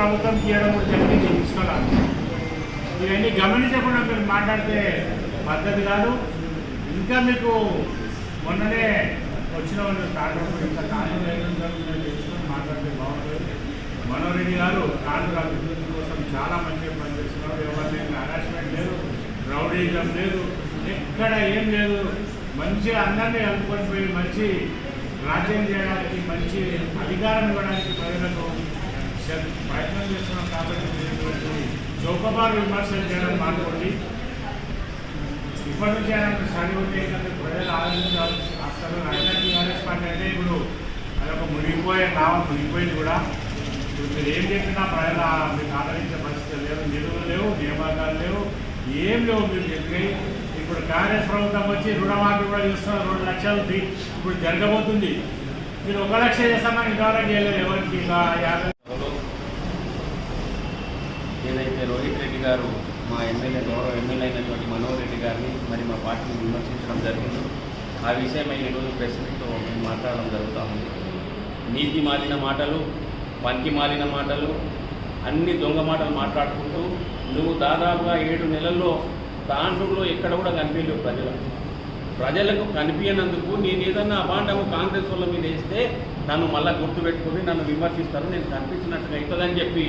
ప్రభుత్వం తీయడం కూడా జరిగింది తీసుకున్నాను ఇవన్నీ గమనించకుండా మీరు మాట్లాడితే పద్ధతి కాదు. ఇంకా మీకు మొన్ననే వచ్చిన వాళ్ళు స్టార్ట్అప్ ఇంకా కాలం లేకుండా తెలుసుకొని మాట్లాడితే బాగుంటుంది. మనోరెడ్డి గారు కాళ్ళు అభివృద్ధి కోసం చాలా మంచిగా పనిచేస్తున్నారు. ఎవరిని హరాస్మెంట్ లేదు రౌడీజం లేదు ఎక్కడ ఏం లేదు. మంచి అందరినీ అనుకొని పోయి మంచి రాజ్యం చేయడానికి మంచి అధికారం ఇవ్వడానికి ప్రజలకు ప్రయత్నం చేస్తున్నాం కాబట్టి చౌకబార్ విమర్శలు చేయడం మానుకోండి ఇప్పటి నుంచి ఆయన స్టడీ ఉంటే ఏంటంటే ప్రజలు ఆలోచించాలి. అసలు రైతు టీఆర్ఎస్ పార్టీ అంటే ఇప్పుడు అదొక మునిగిపోయే నామం మునిగిపోయింది కూడా. ఇప్పుడు మీరు ఏం చెప్పినా ప్రజలు మీకు ఆదరించే పరిస్థితి లేవు నిధులు లేవు నియామకాలు లేవు ఏం లేవు మీరు చెప్పి ఇప్పుడు కాంగ్రెస్ ప్రభుత్వం వచ్చి రుణమాఫీ కూడా చూస్తున్నారు రెండు లక్షలు ఇప్పుడు జరగబోతుంది. మీరు ఒక లక్ష చేస్తామని ఇంతవరకు చేయలేదు ఎవరికి ఇంకా యాభై ఏదైతే రోహిత్ రెడ్డి గారు మా ఎమ్మెల్యే గౌరవ ఎమ్మెల్యే అయినటువంటి మనోహర్ రెడ్డి గారిని మరి మా పార్టీని విమర్శించడం జరిగింది. ఆ విషయమై ఈరోజు ప్రెస్ మీట్తో మేము మాట్లాడడం జరుగుతూ ఉంది. నీతి మాలిన మాటలు పనికి మాలిన మాటలు అన్ని దొంగ మాటలు మాట్లాడుకుంటూ నువ్వు దాదాపుగా ఏడు నెలల్లో తాండ్రులో ఎక్కడ కూడా కనిపించలేవు ప్రజలకు. ప్రజలకు కనిపించినందుకు నేను ఏదన్నా అభాండము కాంగ్రెస్ వాళ్ళ మీద వేస్తే నన్ను మళ్ళీ గుర్తుపెట్టుకుని నన్ను విమర్శిస్తారు. నేను కనిపించినట్టుగా అవుతుందని చెప్పి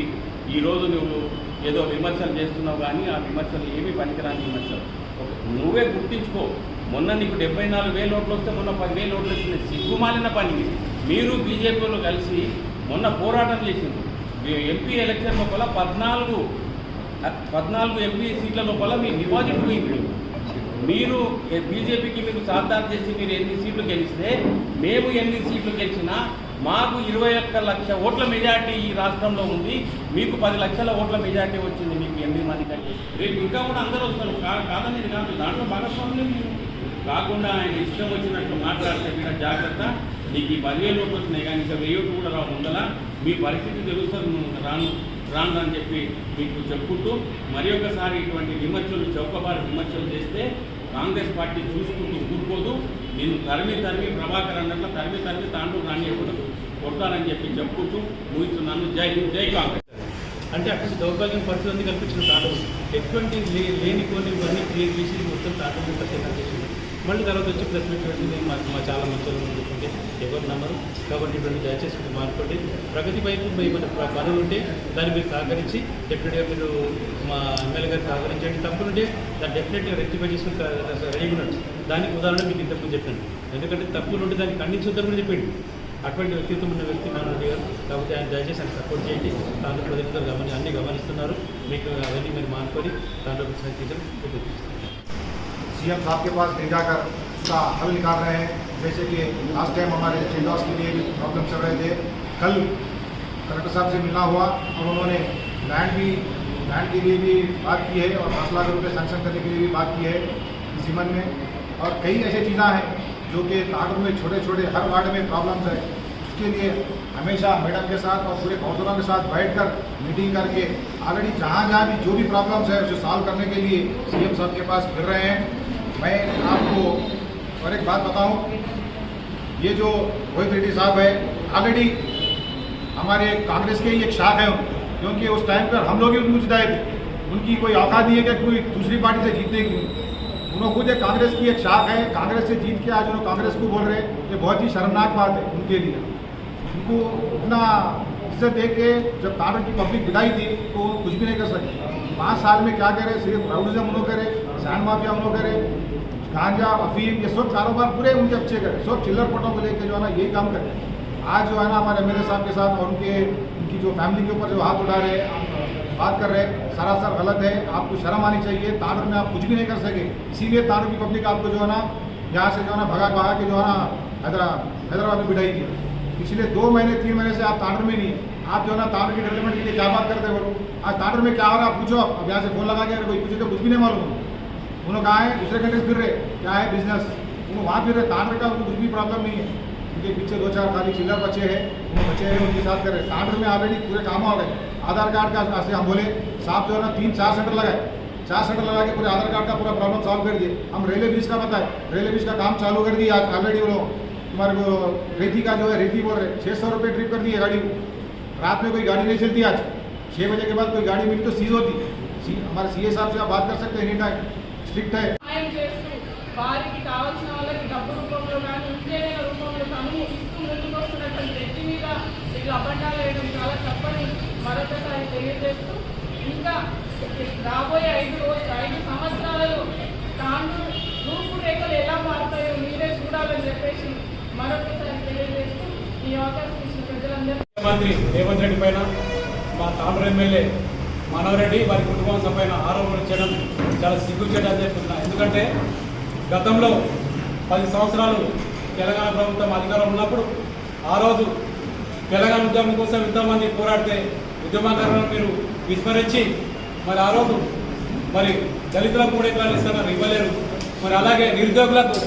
ఈరోజు నువ్వు ఏదో విమర్శలు చేస్తున్నావు కానీ ఆ విమర్శలు ఏమీ పనికిరాని విమర్శలు. నువ్వే గుర్తించుకో. మొన్న నీకు డెబ్బై నాలుగు వేల ఓట్లు వస్తే మొన్న పదివేలు ఓట్లు వచ్చినాయి సిగ్గుమాలిన పని మీరు బీజేపీలో కలిసి మొన్న పోరాటం చేసింది ఎంపీ ఎలక్షన్ లోపల పద్నాలుగు పద్నాలుగు ఎంపీ సీట్ల లోపల మీ డిపాజిట్ పోయింది. మీరు బీజేపీకి మీరు సాధారణ చేసి మీరు ఎన్ని సీట్లు గెలిస్తే మేము ఎన్ని సీట్లు గెలిచినా మాకు ఇరవై ఒక్క లక్ష ఓట్ల మెజార్టీ ఈ రాష్ట్రంలో ఉంది. మీకు పది లక్షల ఓట్ల మెజార్టీ వచ్చింది మీకు ఎనిమిది మంది కంటే. రేపు ఇంకా కూడా అందరూ వస్తారు. కాదని కాదు. దాంట్లో భాగస్వామ్యం మీరు. కాకుండా ఆయన ఇష్టం వచ్చినట్లు మాట్లాడితే మీరు జాగ్రత్త. నీకు ఈ పదివేలు ఓట్లు వచ్చినాయి కానీ ఇంకా వెయ్యి కూడా రావు ఉందలా మీ పరిస్థితి తెలుస్తుంది రాను. రాను అని చెప్పి మీకు చెప్పుకుంటూ మరి ఒకసారి ఇటువంటి విమర్శలు చౌకబారు విమర్శలు చేస్తే కాంగ్రెస్ పార్టీ చూసుకుంటూ ఊరుకోదు. నేను తరిమి తరిమి ప్రభాకర్ అన్నట్లు తరిమి తరిమి తాంటూ రానియకుండా కొడతానని చెప్పి చెప్పుకుంటూ ముగిస్తున్నాను. జై హింద్ జై కాంగ్రెస్. అంటే అక్కడ దౌర్భాగ్యం పరిస్థితి కల్పించిన తాటం ఎటువంటి లేని కొన్ని ఇవన్నీ క్రియేట్ చేసి మొత్తం తాటం ప్రత్యేకంగా చేసింది మళ్ళీ తర్వాత వచ్చి ప్రెస్ మీట్ పెడుతుంది మాకు మా చాలా మంచి ఎవరు నమ్మరు కాబట్టి ఇటువంటి దయచేసి మీరు మానుకోండి ప్రగతి వైపు మీ మన ప్ర- పనులు ఉంటే దాన్ని మీరు సహకరించి డెఫినెట్గా మీరు మా ఎమ్మెల్యే గారు సహకరించండి తప్పులుంటే దాన్ని డెఫినెట్గా రెక్టిఫై చేసుకుని రెడీ ఉన్నాడు దానికి ఉదాహరణ మీకు ఇంతకుముందు చెప్పాను ఎందుకంటే తప్పులు ఉంటే దాన్ని ఖండించొద్దని కూడా చెప్పండి అటువంటి వ్యక్తిత్వం ఉన్న వ్యక్తి నాన్నరెడ్డి గారు కాబట్టి ఆయన దయచేసి ఆయన సపోర్ట్ చేయండి దాంట్లో ప్రజలందరూ గమని అన్ని గమనిస్తున్నారు మీకు అవన్నీ మీరు మానుకొని దాంట్లో సంకేతం सीएम साहब के पास भेजा कर उसका हल निकाल रहे हैं। जैसे कि लास्ट टाइम हमारे चिल्डॉस के लिए भी प्रॉब्लम चल रहे थे। कल कलेक्टर साहब से मिलना हुआ और उन्होंने लैंड भी लैंड के लिए भी बात की है और दस लाख रुपये सैंक्शन करने के लिए भी बात की है इसी मन में। और कई ऐसी चीज़ें हैं जो कि नागपुर में छोटे छोटे हर वार्ड में प्रॉब्लम्स है। उसके लिए हमेशा मैडम के साथ और पूरे काउंसलरों के साथ बैठकर मीटिंग करके ऑलरेडी जहाँ जहाँ भी जो भी प्रॉब्लम्स है उसे सॉल्व करने के लिए सीएम साहब के पास फिर रहे हैं। मैं आपको और एक बात बताऊँ, ये जो रोहित रेड्डी साहब है ऑलरेडी हमारे कांग्रेस के ही एक शाख है क्योंकि उस टाइम पर हम लोग ही उनको जिताए थे। उनकी कोई औकात नहीं है कि कोई दूसरी पार्टी से जीतने की? उन्होंने खुद एक कांग्रेस की एक शाख है, कांग्रेस से जीत के आज उन्होंने कांग्रेस को बोल रहे हैं। ये बहुत ही शर्मनाक बात है उनके लिए। उनको इतना इज़्ज़त दे के जब कांग्रेस की पब्लिक विदाई थी तो कुछ भी नहीं कर सके। पाँच साल में क्या करे सिर्फ़ राउडिज्म उन्होंने करे सैंड माफिया हम लोग करे। गांजा, अफीम, ये सब कारोबार पूरे उनके अच्छे करे। सब चिल्लर पटों को लेकर जो है ना यही काम करे। आज जो है ना, हमारे एमएलए साहब के साथ और उनके, उनकी जो फैमिली के ऊपर जो हाथ उठा रहे बात कर रहे हैं सरासर गलत है, आपको शर्म आनी चाहिए तांडव में आप कुछ भी नहीं कर सके। इसीलिए तांडव की पब्लिक आपको जो है ना, यहाँ से जो है ना, भगा भगा के जो है ना, हैदरा, हैदराबाद में बिठाई थी। पिछले दो महीने, तीन महीने से आप तांडव में नहीं आप जो है ना तांडव की डेवलपमेंट के लिए क्या बात करते हो आज तांडव में क्या हो रहा है, आप पूछो। अब यहाँ से फ़ोन लगा के अगर कोई पूछे तो कुछ भी नहीं मालूम। उन्होंने कहा है, दूसरे कंट्रीज़ फिर रहे, क्या है बिज़नेस उन्होंने वहाँ फिर रहे तांडव का उनको कुछ भी प्रॉब्लम नहीं है। उनके पीछे दो चार खाली चिल्लर बच्चे हैं, उन्होंने बच्चे हैं उनके साथ कर रहे। तांडव में ऑलरेडी पूरे काम हो गए। आधार कार्ड का से हम बोले, साहब, जो है ना, तीन चार सेंटर लगाए। चार सेंटर लगा के पूरे आधार कार्ड का पूरा प्रॉब्लम सॉल्व कर दिए। हम रेलवे ब्रिज का बताए। रेलवे ब्रिज का काम चालू कर दिया आज ऑलरेडी वो तुम्हारे को रेती का जो है, रेती बोल रहे छः सौ रुपये ट्रिप कर दिए गाड़ी रात में कोई गाड़ी नहीं चलती आज। छः बजे के बाद कोई गाड़ी मिली तो सीज होती। हमारे सी ए साहब से आप बात कर सकते हैं एनी टाइम వారికి కావాల్సిన వాళ్ళకి డబ్బు రూపంలో కానీ ఇంకేదైనా రూపంలో కానీ ఇస్తూ ముందుకు వస్తున్నటువంటి వ్యక్తి మీద వీళ్ళు అబద్ధాలు వేయడం చాలా తప్పని మరొకసారి తెలియజేస్తూ ఇంకా రాబోయే ఐదు రోజులు ఐదు సంవత్సరాలలో తాను రూపురేఖలు ఎలా మారుతాయో మీరే చూడాలని చెప్పేసి మరొకసారి తెలియజేస్తూ ఈ అవకాశం ప్రజలందరూ ముఖ్యమంత్రి రేవంత్ రెడ్డి పైన మా తాము ఎమ్మెల్యే మనోరెడ్డి వారి కుటుంబం పైన ఆరోపణలు చేయడం చాలా సిగ్గుచేటని చెప్తున్నా ఎందుకంటే గతంలో పది సంవత్సరాలు తెలంగాణ ప్రభుత్వం అధికారం ఉన్నప్పుడు ఆ రోజు తెలంగాణ ఉద్యమం కోసం ఇంతమంది పోరాడితే ఉద్యమకారులను మీరు విస్మరించి మరి ఆ రోజు మరి దళితులకు మూడు ఎకరాలు ఇస్తున్నారు ఇవ్వలేరు. మరి అలాగే నిరుద్యోగులకు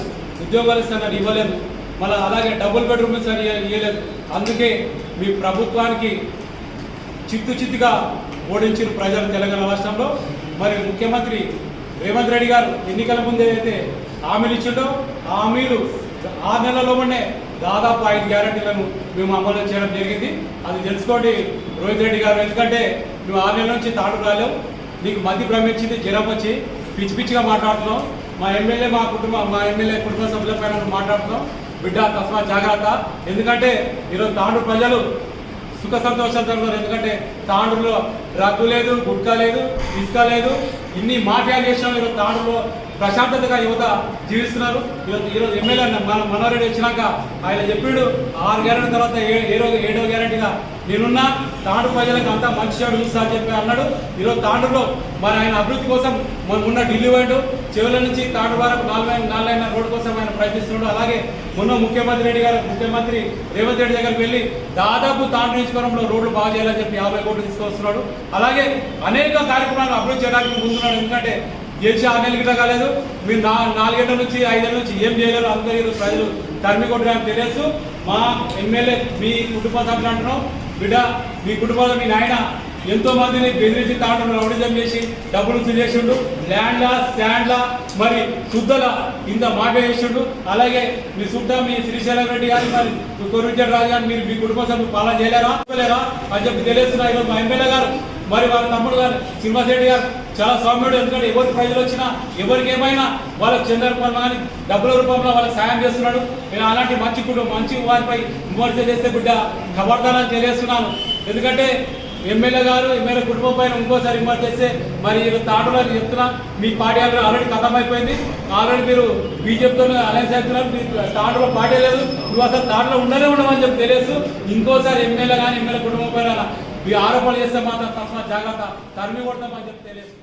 ఉద్యోగాలు ఇస్తున్నారు ఇవ్వలేరు. మళ్ళీ అలాగే డబుల్ బెడ్రూమ్ ఇస్తారు ఇవ్వలేదు అందుకే మీ ప్రభుత్వానికి చిత్తు చిత్తుగా ఓడించిన ప్రజలు తెలంగాణ రాష్ట్రంలో. మరి ముఖ్యమంత్రి రేవంత్ రెడ్డి గారు ఎన్నికల ముందే అయితే హామీలు ఇచ్చిండో ఆ హామీలు ఆరు నెలల్లోనే దాదాపు ఐదు గ్యారంటీలను మేము అమలు చేయడం జరిగింది. అది తెలుసుకోండి రోహిత్ రెడ్డి గారు. ఎందుకంటే మేము ఆరు నెలల నుంచి తాడు రాలేవు నీకు మధ్య భ్రమించింది జ్వరం వచ్చి పిచ్చి పిచ్చిగా మాట్లాడుతున్నాం. మా ఎమ్మెల్యే మా కుటుంబం మా ఎమ్మెల్యే కుటుంబ సభ్యుల పైన మాట్లాడుతున్నాం. బిడ్డ తస్మా జాగ్రత్త. ఎందుకంటే ఈరోజు తాండ్రు ప్రజలు సుఖ సంతోషాలతో ఉన్నారు. ఎందుకంటే తాండ్రులో రగ్గు లేదు గుట్కా లేదు ఇసుక లేదు. ఇన్ని మాఫియా చేసాం ఈరోజు తాండ్రులో ప్రశాంతతగా యువత జీవిస్తున్నారు. ఈరోజు ఈరోజు ఎమ్మెల్యే మన మనోరెడ్డి వచ్చినాక ఆయన చెప్పిండు ఆరు గ్యారెంటీ తర్వాత ఏ ఏడో గ్యారెంటీగా నేనున్నా తాండు ప్రజలకు అంతా మంచి చెడు చూస్తా అని చెప్పి అన్నాడు. ఈరోజు తాండులో మరి ఆయన అభివృద్ధి కోసం మన మొన్న ఢిల్లీ పోయాడు. చెవుల నుంచి తాండ్రు వరకు నాలుగు నాలుగైన రోడ్డు కోసం ఆయన ప్రయత్నిస్తున్నాడు అలాగే మొన్న ముఖ్యమంత్రి రెడ్డి గారు ముఖ్యమంత్రి రేవంత్ రెడ్డి దగ్గరికి వెళ్ళి దాదాపు తాండు నియోజకవర్గంలో రోడ్లు బాగా చేయాలని చెప్పి యాభై కోట్లు తీసుకొస్తున్నాడు. అలాగే అనేక కార్యక్రమాలు అభివృద్ధి చేయడానికి ముందున్నాడు ఎందుకంటే గెలిచి ఆరు నెలలు గిట్ట కాలేదు. మీరు నా నాలుగేళ్ళ నుంచి ఐదేళ్ళ నుంచి ఏం చేయలేరు. అందరూ ప్రజలు తరిమి కొట్టడానికి తెలియదు. మా ఎమ్మెల్యే మీ కుటుంబ సభ్యులు అంటున్నాం బిడ్డ మీ కుటుంబంలో మీ నాయన ఎంతో మందిని బెదిరించి తాండ్రు రౌడిజం చేసి డబ్బులు చేసిండు. ల్యాండ్లా స్టాండ్లా మరి శుద్ధల ఇంత మాఫియా చేసిండు. అలాగే మీ సుట్ట మీ శ్రీశైలం రెడ్డి గారి మరి కొరువిద్య రాజు గారు మీరు మీ కుటుంబ సభ్యులు పాలన చేయలేరా? లేరా అని చెప్పి తెలియస్తున్నా ఈరోజు మా ఎమ్మెల్యే గారు మరి వాళ్ళ తమ్ముడు గారు శ్రీనివాస్ గారు. చాలా సౌమ్యుడు ఎందుకంటే ఎవరికి ప్రజలు వచ్చినా ఎవరికి ఏమైనా వాళ్ళకి చంద్ర రూపంలో కానీ డబ్బుల రూపంలో వాళ్ళకి సాయం చేస్తున్నాడు. నేను అలాంటి మంచి కుటుంబం మంచి వారిపై విమర్శ చేస్తే బిడ్డ ఖబర్దారని తెలియజేస్తున్నాను. ఎందుకంటే ఎమ్మెల్యే గారు ఎమ్మెల్యే కుటుంబం పైన ఇంకోసారి విమర్శ చేస్తే మరి తాటలో చెప్తున్నా మీ పార్టీ ఆల్రెడీ ఖతం అయిపోయింది ఆల్రెడీ మీరు బీజేపీతో అలయన్స్ అవుతున్నారు మీరు తాటలో పార్టీ లేదు. నువ్వు అసలు తాటలో ఉండనే ఉండమని చెప్పి తెలియదు. ఇంకోసారి ఎమ్మెల్యే కానీ ఎమ్మెల్యే కుటుంబం పైన ఈ ఆరోపణలు చేస్తే మాత్రం తస్మా జాగ్రత్త. తరిమి కొడతామని చెప్పి తెలియదు.